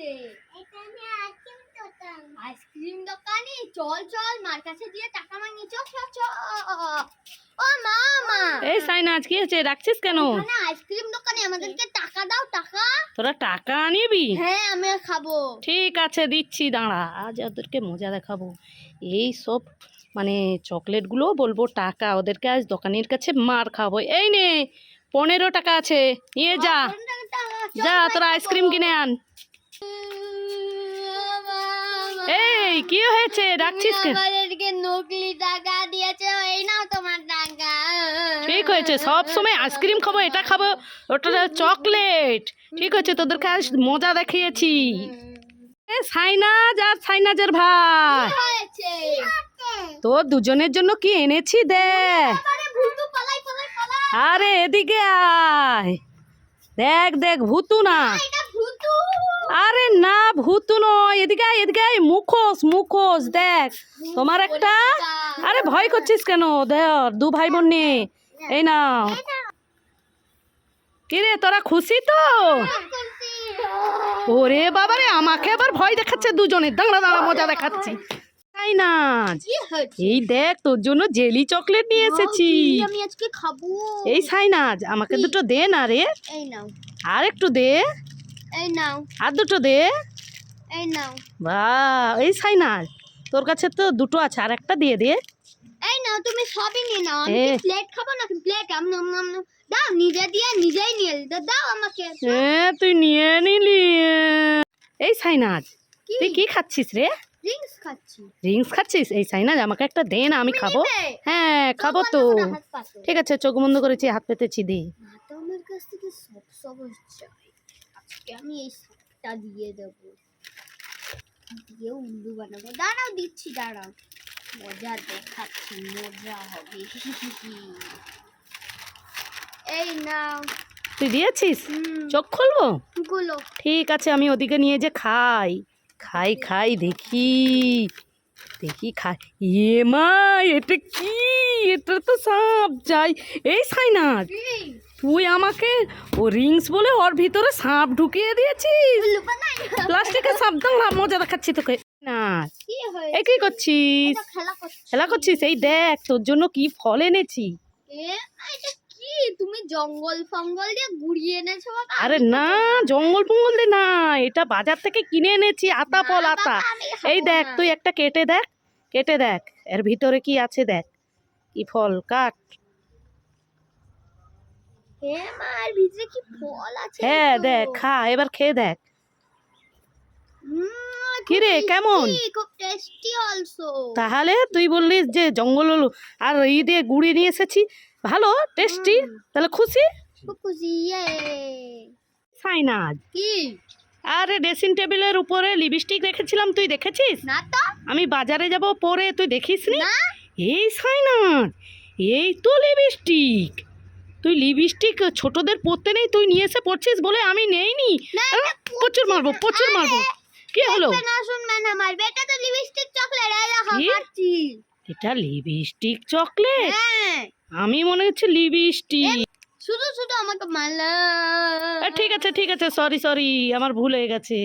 হয়েছে আইসক্রিম দোকানে? চল চল মার কাছে দিয়ে টাকা চল চল চল। ও মা মা। এই সাইনাজ কি হয়েছে রাখছিস কেন? ওখানে আইসক্রিম দোকানে আমাদেরকে টাকা দাও টাকা। তোরা টাকা নিবি? হ্যাঁ আমি খাব। ঠিক আছে দিচ্ছি দাঁড়া। আজ ওদেরকে মজা দেখাবো। এই সব মানে চকলেটগুলো বলব টাকা। ওদেরকে আজ দোকানের কাছে মার খাব। এই নে পনেরো টাকা আছে। নিয়ে যা। যা তোরা আইসক্রিম কিনে আন। এই কি হয়েছে? রাখছিস কেন? আমাদেরকে নকলি টাকা দিয়েছে এই নাও তোমার টাকা। ঠিক হয়েছে সব সময় আইসক্রিম খাব এটা খাব ওটা চকলেট। ঠিক হয়েছে তোদেরকে আজ মজা দেখিয়েছি। এ সাইনাজ আর সাইনাজের ভাই। কি হয়েছে? তোর দুজনের জন্য কি এনেছি দেখ আরে এদিকে আয়। দেখ দেখ ভূতু না। এটা ভুতু। আরে না ভূতু নয়। এদিকে এদিকে মুখোশ মুখোশ দেখ। তোমার একটা? আরে ভয় করছিস কেন? দেখ দু ভাই বোন নিয়ে। এই নাও। কিরে তোরা খুশি তো? ওরে বাবারে আমাকে আবার ভয় দেখাচ্ছে দুজনে। দাঁড়া দাঁড়া মজা দেখাচ্ছি। তাই না? এই দেখ তোর জন্য জেলি চকলেট নিয়ে এসেছি। আমি আজকে খাব? এই সাইনাজ আমাকে দুটো দে না রে। আর একটু দে। এই নাও। আর দুটো দে। এই নাও। বা এই সাইনাজ তোর কাছে তো দুটো আছে আর একটা দিয়ে দে। এই নাও তুমি সবই নিয়ে নাও। আমি। প্লেট খাব নাকি প্লেট আম নাম নাম দাও নিজে দিয়ে নিজেই নিয়ে দাও, আমাকে। হ্যাঁ তুই নিয়ে নিলি। এই সাইনাজ তুই কি খাচ্ছিস রে? ড্রিঙ্কস খাচ্ছি। রিংস খাচ্ছিস? এই সাইনাজ আমাকে একটা দে না আমি খাব। হ্যাঁ খাব তো। ঠিক আছে চোখ বন্ধ করেছি হাত পেতেছি দে। আমার কাছ থেকে সব সব আজকে আমি এই দিয়ে দেবো। দিয়ে উল্লু বানাবো। দাঁড়াও দিচ্ছি দাঁড়াও। মজা দেখাচ্ছি মজা হবে। এই নাও। তুই দিয়েছিস? চোখ খুলবো? গুলো ঠিক আছে আমি ওদিকে নিয়ে যে খাই। খাই খাই দেখি। দেখি খাই। ইয়ে মা এটা কি? এটা তো সাপ যাই এই সাইনাজ তুই আমাকে ও রিংস বলে ওর ভিতরে সাপ ঢুকিয়ে দিয়েছিস। প্লাস্টিকের সাপ দাঁড়া মজা দেখাচ্ছি তোকে। না এই কি করছিস? খেলা করছিস? এই দেখ তোর জন্য কি ফল এনেছি। কি? তুমি জঙ্গল ফঙ্গল দিয়ে গুড়িয়ে এনেছো আরে না জঙ্গল ফঙ্গল দে না এটা বাজার থেকে কিনে এনেছি আতা ফল আতা। এই দেখ তুই একটা কেটে দেখ কেটে দেখ এর ভিতরে কি আছে দেখ। কি ফল কাট। হে মা এর ভিতরে কি ফল আছে হ্যাঁ দেখ খা এবার খেয়ে দেখ। উম, কি রে, কেমন? খুব টেস্টি অলসো তাহলে তুই বললি যে জঙ্গল হলো আর ই দিয়ে গুড়ি নিয়ে এসেছি। ভালো টেস্টি তাহলে খুশি? খুব খুশি ইয়ে। সাইনাজ কি? আরে ড্রেসিং টেবিলের উপরে লিপস্টিক রেখেছিলাম তুই দেখেছিস? না তো। আমি বাজারে যাব পরে তুই দেখিস নি। না এই সাইনাজ এই তো লিপস্টিক তুই লিপস্টিক ছোটদের পড়তে নেই তুই নিয়ে এসে পড়ছিস বলে আমি নেইনি? না, প্রচুর মারবো প্রচুর মারবো। কি হলো? লিপস্টিক চকলেট এটা লিপস্টিক চকলেট? হ্যাঁ। আমি মনে হচ্ছে লিপস্টিক। শুধু শুধু আমাকে মারলা। ঠিক আছে ঠিক আছে সরি সরি আমার ভুল হয়ে গেছে।